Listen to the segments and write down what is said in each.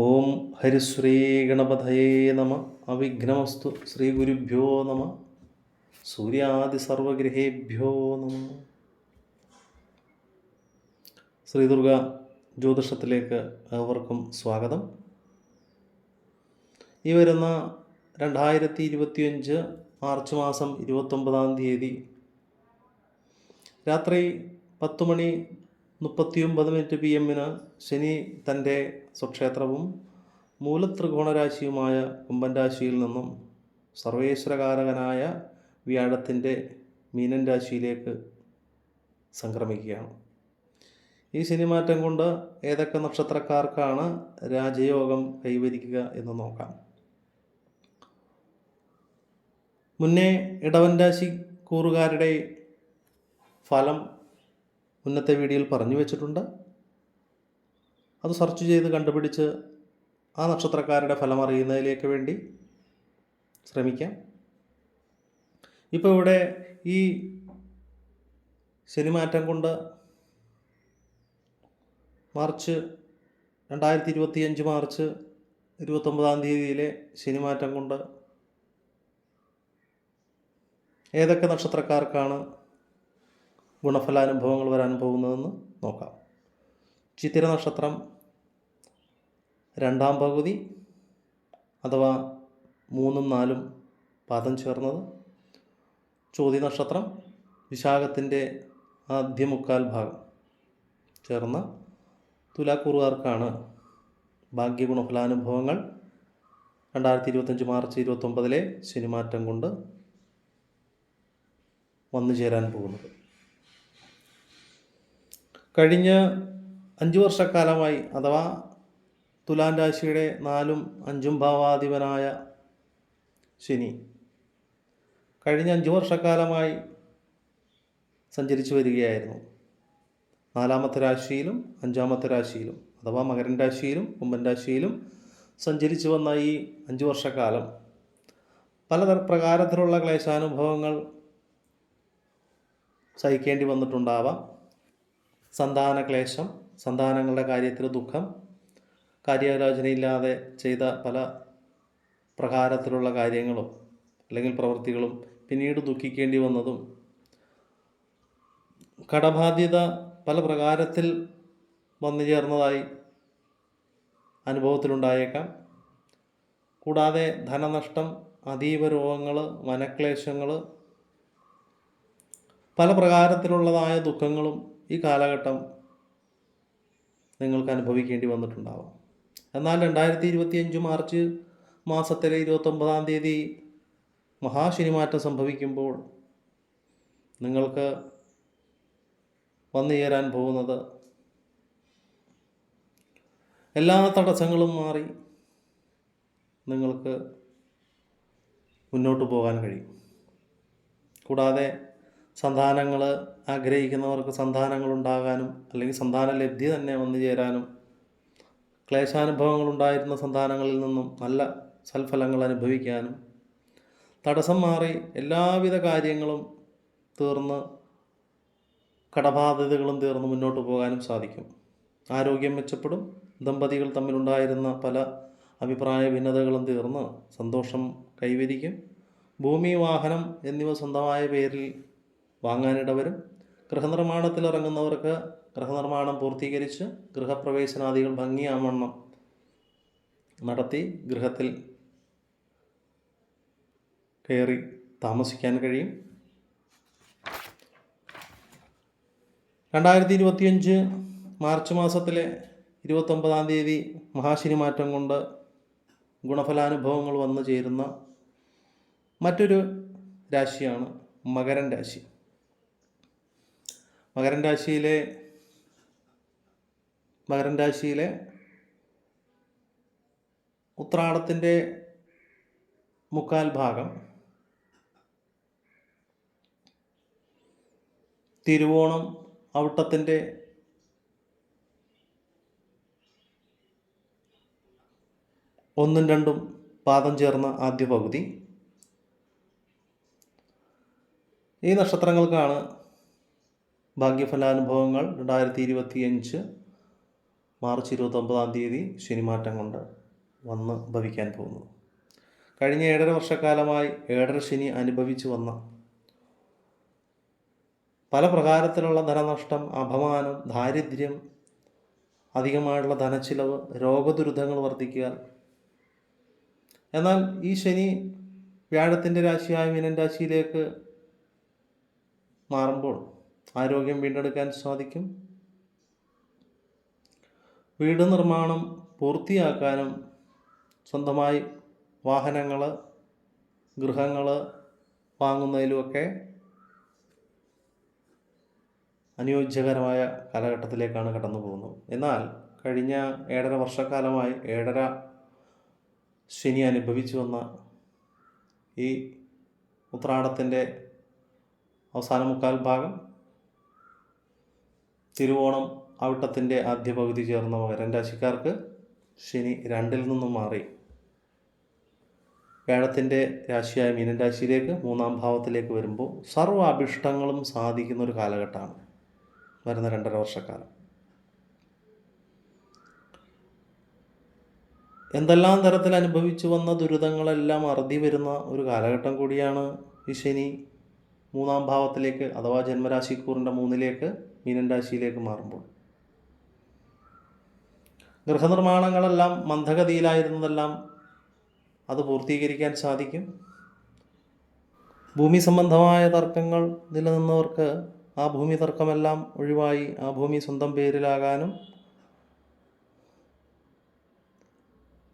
ഓം ഹരിശ്രീ ഗണപതയേ നമ. അവിഘ്നമസ്തു ശ്രീ ഗുരുഭ്യോ നമ. സൂര്യാദി സർവഗ്രഹേഭ്യോ നമ. ശ്രീ ദുർഗ ജ്യോതിഷത്തിലേക്ക് ഏവർക്കും സ്വാഗതം. ഈ വരുന്ന രണ്ടായിരത്തി ഇരുപത്തിയഞ്ച് മാർച്ച് മാസം ഇരുപത്തൊമ്പതാം തീയതി രാത്രി പത്ത് മണി മുപ്പത്തിയൊമ്പത് മിനിറ്റ് പി എമ്മിന് ശനി തന്റെ സ്വക്ഷേത്രവും മൂലത്രികോണരാശിയുമായ കുംഭൻ രാശിയിൽ നിന്നും സർവേശ്വരകാരകനായ വ്യാഴത്തിന്റെ മീനൻ രാശിയിലേക്ക് സംക്രമിക്കുകയാണ്. ഈ ശനിമാറ്റം കൊണ്ട് ഏതൊക്കെ നക്ഷത്രക്കാർക്കാണ് രാജയോഗം കൈവരിക്കുക എന്ന് നോക്കാം. മുന്നേ ഇടവൻ രാശി കൂറുകാരുടെ ഫലം മുന്നത്തെ വീഡിയോയിൽ പറഞ്ഞു വെച്ചിട്ടുണ്ട്. അത് സെർച്ച് ചെയ്ത് കണ്ടുപിടിച്ച് ആ നക്ഷത്രക്കാരുടെ ഫലം അറിയുന്നതിലേക്ക് വേണ്ടി ശ്രമിക്കാം. ഇപ്പോൾ ഇവിടെ ഈ ശനിമാറ്റം കൊണ്ട് മാർച്ച് രണ്ടായിരത്തി ഇരുപത്തിയഞ്ച് മാർച്ച് ഇരുപത്തൊമ്പതാം തീയതിയിലെ ശനിമാറ്റം കൊണ്ട് ഏതൊക്കെ നക്ഷത്രക്കാർക്കാണ് ഗുണഫലാനുഭവങ്ങൾ വരാൻ പോകുന്നതെന്ന് നോക്കാം. ചിത്തിര നക്ഷത്രം രണ്ടാം പകുതി അഥവാ മൂന്നും നാലും പാദം ചേർന്നത് ചോതി നക്ഷത്രം വിശാഖത്തിന്റെ ആദ്യ മുക്കാൽ ഭാഗം ചേർന്ന തുലാക്കൂറുകാർക്കാണ് ഭാഗ്യഗുണഫലാനുഭവങ്ങൾ രണ്ടായിരത്തി ഇരുപത്തഞ്ച് മാർച്ച് ഇരുപത്തൊമ്പതിലെ ശനിമാറ്റം കൊണ്ട് വന്നു ചേരാൻ പോകുന്നത്. കഴിഞ്ഞ അഞ്ച് വർഷക്കാലമായി അഥവാ തുലാം രാശിയുടെ നാലും അഞ്ചും ഭാവാധിപനായ ശനി കഴിഞ്ഞ അഞ്ച് വർഷക്കാലമായി സഞ്ചരിച്ചു വരികയായിരുന്നു. നാലാമത്തെ രാശിയിലും അഞ്ചാമത്തെ രാശിയിലും അഥവാ മകരൻ രാശിയിലും കുംഭൻ രാശിയിലും സഞ്ചരിച്ചു വന്ന ഈ അഞ്ച് വർഷക്കാലം പല പ്രകാരത്തിലുള്ള ക്ലേശാനുഭവങ്ങൾ സഹിക്കേണ്ടി വന്നിട്ടുണ്ടാവാം. സന്താന ക്ലേശം സന്താനങ്ങളുടെ കാര്യത്തിൽ ദുഃഖം കാര്യാലോചനയില്ലാതെ ചെയ്ത പല പ്രകാരത്തിലുള്ള കാര്യങ്ങളും അല്ലെങ്കിൽ പ്രവൃത്തികളും പിന്നീട് ദുഃഖിക്കേണ്ടി വന്നതും കടബാധ്യത പല പ്രകാരത്തിൽ വന്നു ചേർന്നതായി അനുഭവത്തിലുണ്ടായേക്കാം. കൂടാതെ ധനനഷ്ടം അതീവ രോഗങ്ങൾ മനക്ലേശങ്ങൾ പല പ്രകാരത്തിലുള്ളതായ ദുഃഖങ്ങളും ഈ കാലഘട്ടം നിങ്ങൾക്ക് അനുഭവിക്കേണ്ടി വന്നിട്ടുണ്ടാവാം. എന്നാൽ രണ്ടായിരത്തി ഇരുപത്തിയഞ്ച് മാർച്ച് മാസത്തിലെ ഇരുപത്തൊമ്പതാം തീയതി മഹാശനിമാറ്റം സംഭവിക്കുമ്പോൾ നിങ്ങൾക്ക് വന്നു ചേരാൻ പോകുന്നത് എല്ലാ തടസ്സങ്ങളും മാറി നിങ്ങൾക്ക് മുന്നോട്ട് പോകാൻ കഴിയും. കൂടാതെ സന്താനങ്ങൾ ആഗ്രഹിക്കുന്നവർക്ക് സന്താനങ്ങൾ ഉണ്ടാകാനും അല്ലെങ്കിൽ സന്താന ലബ്ധി തന്നെ വന്നു ചേരാനും ക്ലേശാനുഭവങ്ങൾ ഉണ്ടായിരുന്ന സന്താനങ്ങളിൽ നിന്നും നല്ല സൽഫലങ്ങൾ അനുഭവിക്കാനും തടസ്സം മാറി എല്ലാവിധ കാര്യങ്ങളും തീർന്ന് കടബാധ്യതകളും തീർന്ന് മുന്നോട്ട് പോകാനും സാധിക്കും. ആരോഗ്യം മെച്ചപ്പെടും ദമ്പതികൾ തമ്മിലുണ്ടായിരുന്ന പല അഭിപ്രായ ഭിന്നതകളും തീർന്ന് സന്തോഷം കൈവരിക്കും. ഭൂമി വാഹനം എന്നിവ സ്വന്തമായ പേരിൽ വാങ്ങാനിടവരും. ഗൃഹനിർമ്മാണത്തിൽ ഇറങ്ങുന്നവർക്ക് ഗൃഹനിർമ്മാണം പൂർത്തീകരിച്ച് ഗൃഹപ്രവേശനാദികൾ ഭംഗിയാവണ്ണം നടത്തി ഗൃഹത്തിൽ കയറി താമസിക്കാൻ കഴിയും. രണ്ടായിരത്തി ഇരുപത്തിയഞ്ച് മാർച്ച് മാസത്തിലെ ഇരുപത്തൊമ്പതാം തീയതി മഹാശിനി മാറ്റം കൊണ്ട് ഗുണഫലാനുഭവങ്ങൾ വന്നു ചേരുന്ന മറ്റൊരു രാശിയാണ് മകരൻ രാശി. മകരൻ രാശിയിലെ മകരം രാശിയിലെ ഉത്രാടത്തിന്റെ മുക്കാൽ ഭാഗം തിരുവോണം അവിട്ടത്തിന്റെ ഒന്നും രണ്ടും പാദം ചേർന്ന ആദ്യ പകുതി. ഈ നക്ഷത്രങ്ങൾക്കാണ് ഭാഗ്യഫലാനുഭവങ്ങൾ രണ്ടായിരത്തി ഇരുപത്തിയഞ്ച് മാർച്ച് ഇരുപത്തൊമ്പതാം തീയതി ശനിമാറ്റം കൊണ്ട് വന്ന് ഭവിക്കാൻ പോകുന്നു. കഴിഞ്ഞ ഏഴര വർഷക്കാലമായി ഏഴര ശനി അനുഭവിച്ചു വന്ന പല പ്രകാരത്തിലുള്ള ധനനഷ്ടം അപമാനം ദാരിദ്ര്യം അധികമായുള്ള ധനച്ചിലവ് രോഗദുരിതങ്ങൾ വർദ്ധിക്കുക എന്നാൽ ഈ ശനി വ്യാഴത്തിന്റെ രാശിയായ മീനൻ രാശിയിലേക്ക് മാറുമ്പോൾ ആരോഗ്യം വീണ്ടെടുക്കാൻ സാധിക്കും. വീട് നിർമ്മാണം പൂർത്തിയാക്കാനും സ്വന്തമായി വാഹനങ്ങൾ ഗൃഹങ്ങൾ വാങ്ങുന്നതിലുമൊക്കെ അനുയോജ്യകരമായ കാലഘട്ടത്തിലേക്കാണ് കടന്നു പോകുന്നത്. എന്നാൽ കഴിഞ്ഞ ഏഴര വർഷക്കാലമായി ഏഴര ശനി അനുഭവിച്ചു വന്ന ഈ ഉത്രാടത്തിന്റെ അവസാന മുക്കാൽ ഭാഗം തിരുവോണം അവിട്ടത്തിന്റെ ആദ്യ പകുതി ചേർന്ന മകരൻ രാശിക്കാർക്ക് ശനി രണ്ടിൽ നിന്നും മാറി. വേഴത്തിന്റെ രാശിയായ മീനൻ രാശിയിലേക്ക് മൂന്നാം ഭാവത്തിലേക്ക് വരുമ്പോൾ സർവ അഭിഷ്ടങ്ങളും സാധിക്കുന്ന ഒരു കാലഘട്ടമാണ് വരുന്ന രണ്ടര വർഷക്കാലം. എന്തെല്ലാം തരത്തിൽ അനുഭവിച്ചു വന്ന ദുരിതങ്ങളെല്ലാം അറുതി വരുന്ന ഒരു കാലഘട്ടം കൂടിയാണ് ഈ ശനി മൂന്നാം ഭാവത്തിലേക്ക് അഥവാ ജന്മരാശിക്കൂറിന്റെ മൂന്നിലേക്ക് മീനൻ രാശിയിലേക്ക് മാറുമ്പോൾ. ഗൃഹനിർമ്മാണങ്ങളെല്ലാം മന്ദഗതിയിലായിരുന്നതെല്ലാം അത് പൂർത്തീകരിക്കാൻ സാധിക്കും. ഭൂമി സംബന്ധമായ തർക്കങ്ങൾ നിലനിന്നവർക്ക് ആ ഭൂമി തർക്കമെല്ലാം ഒഴിവായി ആ ഭൂമി സ്വന്തം പേരിലാകാനും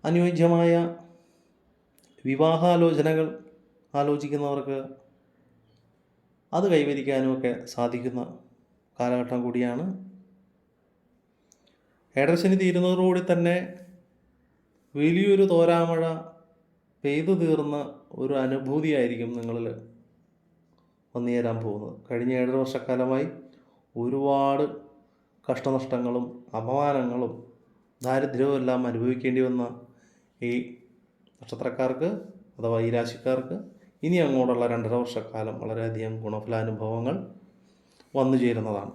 അനുയോജ്യമായ വിവാഹാലോചനകൾ ആലോചിക്കുന്നവർക്ക് അത് കൈവരിക്കാനുമൊക്കെ സാധിക്കുന്ന കാലഘട്ടം കൂടിയാണ്. ഏഴരശനി തീരുന്നതോടുകൂടി തന്നെ വലിയൊരു തോരാമഴ പെയ്തു തീർന്ന ഒരു അനുഭൂതിയായിരിക്കും നിങ്ങളിൽ വന്നുചേരാൻ പോകുന്നത്. കഴിഞ്ഞ ഏഴര വർഷക്കാലമായി ഒരുപാട് കഷ്ടനഷ്ടങ്ങളും അപമാനങ്ങളും ദാരിദ്ര്യവും എല്ലാം അനുഭവിക്കേണ്ടി വന്ന ഈ നക്ഷത്രക്കാർക്ക് അഥവാ ഈ രാശിക്കാർക്ക് ഇനി അങ്ങോട്ടുള്ള രണ്ടര വർഷക്കാലം വളരെയധികം ഗുണഫലാനുഭവങ്ങൾ വന്നു ചേരുന്നതാണ്.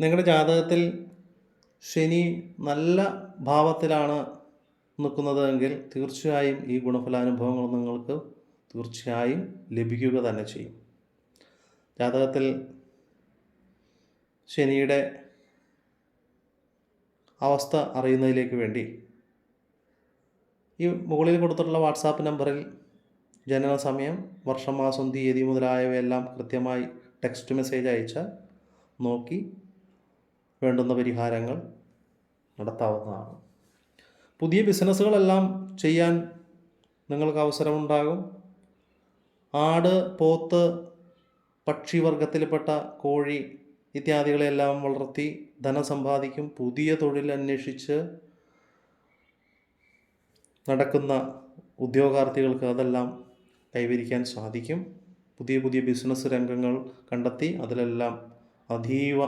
നിങ്ങളുടെ ജാതകത്തിൽ ശനി നല്ല ഭാവത്തിലാണ് നിൽക്കുന്നത് എങ്കിൽ തീർച്ചയായും ഈ ഗുണഫലാനുഭവങ്ങൾ നിങ്ങൾക്ക് തീർച്ചയായും ലഭിക്കുക തന്നെ ചെയ്യും. ജാതകത്തിൽ ശനിയുടെ അവസ്ഥ അറിയുന്നതിലേക്ക് വേണ്ടി ഈ മുകളിൽ കൊടുത്തിട്ടുള്ള വാട്സാപ്പ് നമ്പറിൽ ജനന സമയം വർഷം മാസം തീയതി മുതലായവയെല്ലാം കൃത്യമായി ടെക്സ്റ്റ് മെസ്സേജ് അയച്ചാൽ നോക്കി വേണ്ടുന്ന പരിഹാരങ്ങൾ നടത്താവുന്നതാണ്. പുതിയ ബിസിനസ്സുകളെല്ലാം ചെയ്യാൻ നിങ്ങൾക്ക് അവസരമുണ്ടാകും. ആട് പോത്ത് പക്ഷിവർഗത്തിൽപ്പെട്ട കോഴി ഇത്യാദികളെല്ലാം വളർത്തി ധനം സമ്പാദിക്കും. പുതിയ തൊഴിൽ അന്വേഷിച്ച് നടക്കുന്ന ഉദ്യോഗാർത്ഥികൾക്ക് അതെല്ലാം കൈവരിക്കാൻ സാധിക്കും. പുതിയ പുതിയ ബിസിനസ് രംഗങ്ങൾ കണ്ടെത്തി അതിലെല്ലാം അതീവ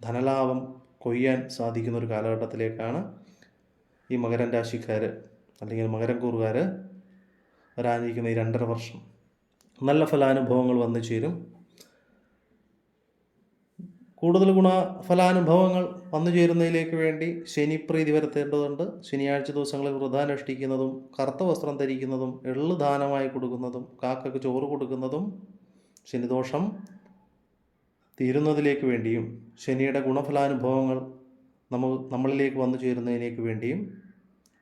ധനലാഭം കൊയ്യാൻ സാധിക്കുന്ന ഒരു കാലഘട്ടത്തിലേക്കാണ് ഈ മകരൻ രാശിക്കാർ അല്ലെങ്കിൽ മകരം കൂറുകാർ വരാനിരിക്കുന്ന ഈ രണ്ടര വർഷം. നല്ല ഫലാനുഭവങ്ങൾ വന്നു ചേരും. കൂടുതൽ ഗുണഫലാനുഭവങ്ങൾ വന്നു ചേരുന്നതിലേക്ക് വേണ്ടി ശനിപ്രീതി വരുത്തേണ്ടതുണ്ട്. ശനിയാഴ്ച ദിവസങ്ങളിൽ വൃതാനുഷ്ഠിക്കുന്നതും കറുത്ത വസ്ത്രം ധരിക്കുന്നതും എള്ള് ദാനമായി കൊടുക്കുന്നതും കാക്കയ്ക്ക് ചോറ് കൊടുക്കുന്നതും ശനിദോഷം തീരുന്നതിലേക്ക് വേണ്ടിയും ശനിയുടെ ഗുണഫലാനുഭവങ്ങൾ നമ്മൾ നമ്മളിലേക്ക് വന്നു ചേരുന്നതിലേക്ക് വേണ്ടിയും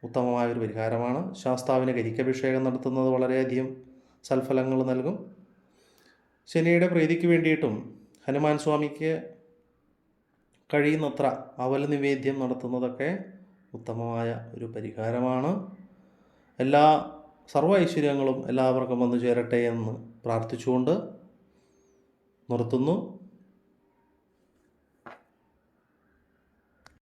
ഉത്തമമായൊരു പരിഹാരമാണ്. ശാസ്താവിന് കരിക്കഭിഷേകം നടത്തുന്നത് വളരെയധികം സൽഫലങ്ങൾ നൽകും. ശനിയുടെ പ്രീതിക്ക് വേണ്ടിയിട്ടും ഹനുമാൻ സ്വാമിക്ക് കഴിയുന്നത്ര അവൽ നിവേദ്യം നടത്തുന്നതൊക്കെ ഉത്തമമായ ഒരു പരിഹാരമാണ്. എല്ലാ സർവ ഐശ്വര്യങ്ങളും എല്ലാവർക്കും വന്നു ചേരട്ടെ എന്ന് പ്രാർത്ഥിച്ചുകൊണ്ട് നിർത്തുന്നു.